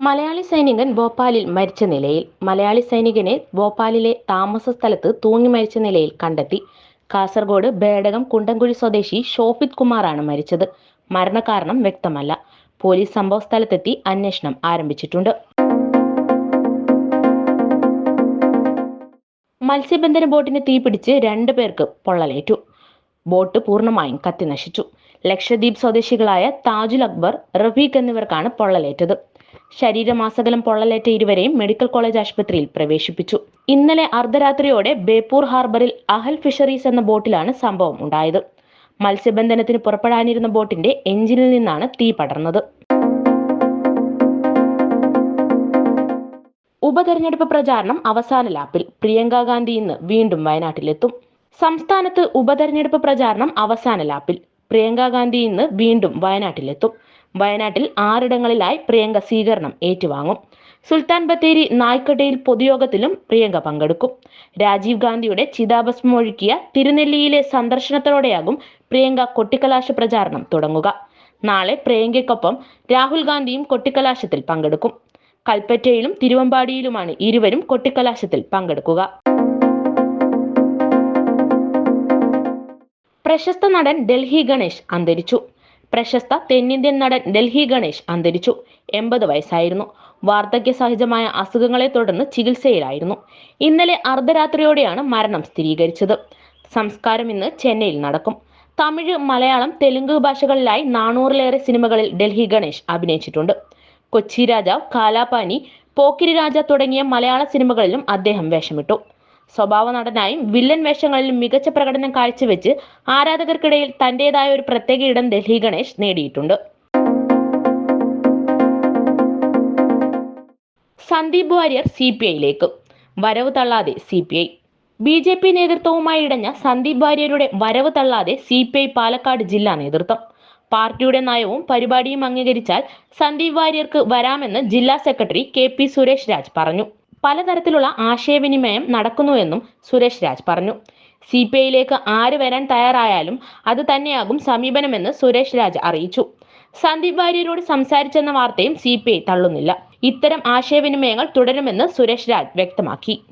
മലയാളി സൈനികൻ ഭോപ്പാലിൽ മരിച്ച നിലയിൽ മലയാളി സൈനികനെ ഭോപ്പാലിലെ താമസ സ്ഥലത്ത് തൂങ്ങി മരിച്ച നിലയിൽ കണ്ടെത്തി. കാസർഗോഡ് ബേടകം കുണ്ടംകുഴി സ്വദേശി ഷോഫിത് കുമാറാണ് മരിച്ചത്. മരണകാരണം വ്യക്തമല്ല. പോലീസ് സംഭവ സ്ഥലത്തെത്തി അന്വേഷണം ആരംഭിച്ചിട്ടുണ്ട്. മത്സ്യബന്ധന ബോട്ടിന് തീപിടിച്ച് രണ്ടു പേർക്ക് പൊള്ളലേറ്റു. ബോട്ട് പൂർണമായും കത്തിനശിച്ചു. ലക്ഷദ്വീപ് സ്വദേശികളായ താജുൽ അക്ബർ റഫീഖ് എന്നിവർക്കാണ് പൊള്ളലേറ്റത്. ശരീരമാസകലം പൊള്ളലേറ്റ ഇരുവരെയും മെഡിക്കൽ കോളേജ് ആശുപത്രിയിൽ പ്രവേശിപ്പിച്ചു. ഇന്നലെ അർദ്ധരാത്രിയോടെ ബേപ്പൂർ ഹാർബറിൽ അഹൽ ഫിഷറീസ് എന്ന ബോട്ടിലാണ് സംഭവം ഉണ്ടായത്. മത്സ്യബന്ധനത്തിന് പുറപ്പെടാനിരുന്ന ബോട്ടിന്റെ എഞ്ചിനിൽ നിന്നാണ് തീ പടർന്നത്. ഉപതെരഞ്ഞെടുപ്പ് പ്രചാരണം അവസാന ലാപ്പിൽ. പ്രിയങ്ക ഗാന്ധി ഇന്ന് വീണ്ടും വയനാട്ടിലെത്തും. സംസ്ഥാനത്ത് ഉപതെരഞ്ഞെടുപ്പ് പ്രചാരണം അവസാന ലാപ്പിൽ. പ്രിയങ്ക ഗാന്ധി ഇന്ന് വീണ്ടും വയനാട്ടിലെത്തും. വയനാട്ടിൽ ആറിടങ്ങളിലായി പ്രിയങ്ക സ്വീകരണം ഏറ്റുവാങ്ങും. സുൽത്താൻ ബത്തേരി നായ്ക്കടയിൽ പൊതുയോഗത്തിലും പ്രിയങ്ക പങ്കെടുക്കും. രാജീവ് ഗാന്ധിയുടെ ചിതാഭസ്മം ഒഴുക്കിയ തിരുനെല്ലിയിലെ സന്ദർശനത്തോടെയാകും പ്രിയങ്ക കൊട്ടിക്കലാശ പ്രചാരണം തുടങ്ങുക. നാളെ പ്രിയങ്കയ്ക്കൊപ്പം രാഹുൽ ഗാന്ധിയും കൊട്ടിക്കലാശത്തിൽ പങ്കെടുക്കും. കൽപ്പറ്റയിലും തിരുവമ്പാടിയിലുമാണ് ഇരുവരും കൊട്ടിക്കലാശത്തിൽ പങ്കെടുക്കുക. പ്രശസ്ത നടൻ ഡൽഹി ഗണേഷ് അന്തരിച്ചു. പ്രശസ്ത തെന്നിന്ത്യൻ നടൻ ഡൽഹി ഗണേഷ് അന്തരിച്ചു. എൺപത് വയസ്സായിരുന്നു. വാർദ്ധക്യ സഹജമായ അസുഖങ്ങളെ തുടർന്ന് ചികിത്സയിലായിരുന്നു. ഇന്നലെ അർദ്ധരാത്രിയോടെയാണ് മരണം സ്ഥിരീകരിച്ചത്. സംസ്കാരം ഇന്ന് ചെന്നൈയിൽ നടക്കും. തമിഴ് മലയാളം തെലുങ്ക് ഭാഷകളിലായി നാനൂറിലേറെ സിനിമകളിൽ ഡൽഹി ഗണേഷ് അഭിനയിച്ചിട്ടുണ്ട്. കൊച്ചി രാജാവ് കാലാപാനി പോക്കിരി രാജ തുടങ്ങിയ മലയാള സിനിമകളിലും അദ്ദേഹം വേഷമിട്ടു. സ്വഭാവ നടനായും വില്ലൻ വേഷങ്ങളിലും മികച്ച പ്രകടനം കാഴ്ചവെച്ച് ആരാധകർക്കിടയിൽ തന്റേതായ ഒരു പ്രത്യേക ഇടം ഡൽഹി ഗണേഷ് നേടിയിട്ടുണ്ട്. സന്ദീപ് വാര്യർ സി പി ഐയിലേക്ക്. വരവ് തള്ളാതെ C P I. B J P നേതൃത്വവുമായി ഇടഞ്ഞ സന്ദീപ് വാര്യരുടെ വരവ് തള്ളാതെ സി പി ഐ പാലക്കാട് ജില്ലാ നേതൃത്വം. പാർട്ടിയുടെ നയവും പരിപാടിയും അംഗീകരിച്ചാൽ സന്ദീപ് വാര്യർക്ക് വരാമെന്ന് ജില്ലാ secretary K P Suresh Raj പറഞ്ഞു. പലതരത്തിലുള്ള ആശയവിനിമയം നടക്കുന്നുവെന്നും സുരേഷ് രാജ് പറഞ്ഞു. സി പി ഐയിലേക്ക് ആര് വരാൻ തയ്യാറായാലും അത് തന്നെയാകും സമീപനമെന്ന് സുരേഷ് രാജ് അറിയിച്ചു. സന്ദീപ് വാര്യരോട് സംസാരിച്ചെന്ന വാർത്തയും സി പി ഐ തള്ളുന്നില്ല. ഇത്തരം ആശയവിനിമയങ്ങൾ തുടരുമെന്ന് സുരേഷ് രാജ് വ്യക്തമാക്കി.